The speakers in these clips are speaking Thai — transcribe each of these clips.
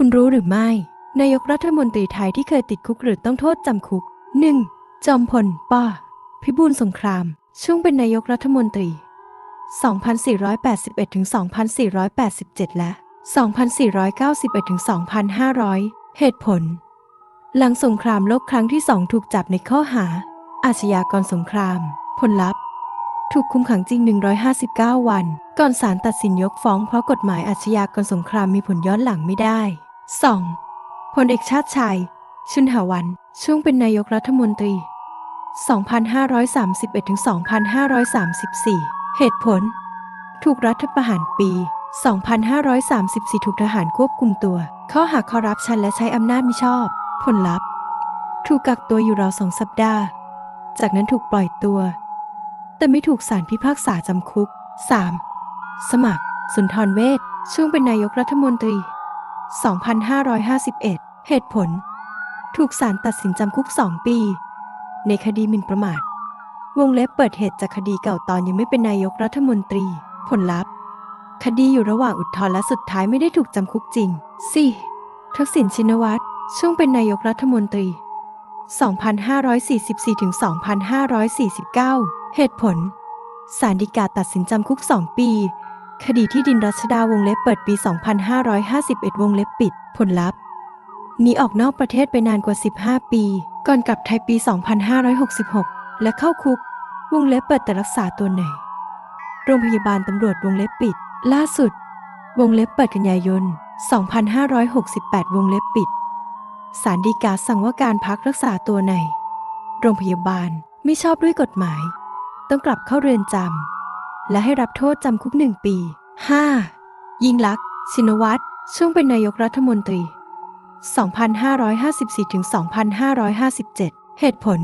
คุณรู้หรือไม่ นายกรัฐมนตรีไทยที่เคยติดคุกหรือต้องโทษจำคุก 1. จอมพล ป้า พิบูลสงคราม ช่วงเป็นนายกรัฐมนตรี 2,481-2,487 และ 2,491-2,500 เหตุผล หลังสงครามโลกครั้งที่สองถูกจับในข้อหา อาชญากรสงคราม ผลลัพธ์ ถูกคุมขังจริง 159 วัน ก่อนศาลตัดสินยกฟ้องเพราะกฎหมายอาชญากรสงครามมีผลย้อนหลังไม่ได้ 2. พลเอกชาติชัยชุนหาวัน ช่วงเป็นนายกรัฐมนตรี 2,531-2,534 เหตุผล ถูกรัฐประหารปี 2534 ถูกทหารควบคุมตัว ข้อหาคอรัปชันและใช้อำนาจมิชอบ ผลลัพธ์ ถูกกักตัวอยู่ราวสองสัปดาห์ จากนั้นถูกปล่อยตัว แต่ไม่ถูกศาลพิพากษาจำคุก 3. สมัคร สุนทรเวชช่วงเป็นนายกรัฐมนตรี 2551 เหตุผล ถูกศาลตัดสินจำคุก 2 ปี ในคดีหมิ่นประมาท วงเล็บเปิดเหตุจากคดีเก่าตอนยังไม่เป็นนายกรัฐมนตรี ผลลัพธ์ คดีอยู่ระหว่างอุทธรณ์และสุดท้ายไม่ได้ถูกจำคุกจริง 4. ทักษิณชินวัตรช่วงเป็นนายกรัฐมนตรี 2,544-2,549 เหตุผลศาลฎีกาตัดสินจำคุก 2 ปี คดีที่ดินรัชดาวงเล็บเปิดปี 2551 วงเล็บปิด ผลลัพธ์หนีออกนอกประเทศไปนานกว่า 15 ปี ก่อนกลับไทยปี 2566 และเข้าคุก วงเล็บเปิดแต่รักษาตัวไหน โรงพยาบาลตำรวจวงเล็บปิด ล่าสุด วงเล็บเปิดกันยายน 2568 วงเล็บปิดศาลฎีกาสั่งว่าการพักรักษาตัวใน โรงพยาบาลไม่ชอบด้วยกฎหมาย ต้องกลับเข้าเรือนจำ และให้รับโทษจำคุกหนึ่งปี 5. ยิ่งลักษณ์ชินวัตรช่วงเป็นนายกรัฐมนตรี 2554ถึง2557 เหตุผล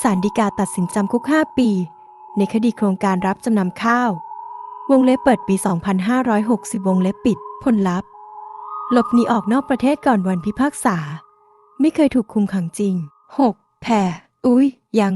ศาลฎีกาตัดสินจำคุก 5 ปี ในคดีโครงการรับจำนำข้าว วงเล็บเปิดปี 2560 วงเล็บปิด ผลลัพธ์ หลบหนีออกนอกประเทศก่อนวันพิพากษา ไม่เคยถูกคุมขังจริง 6. แพรอุ้ย ยัง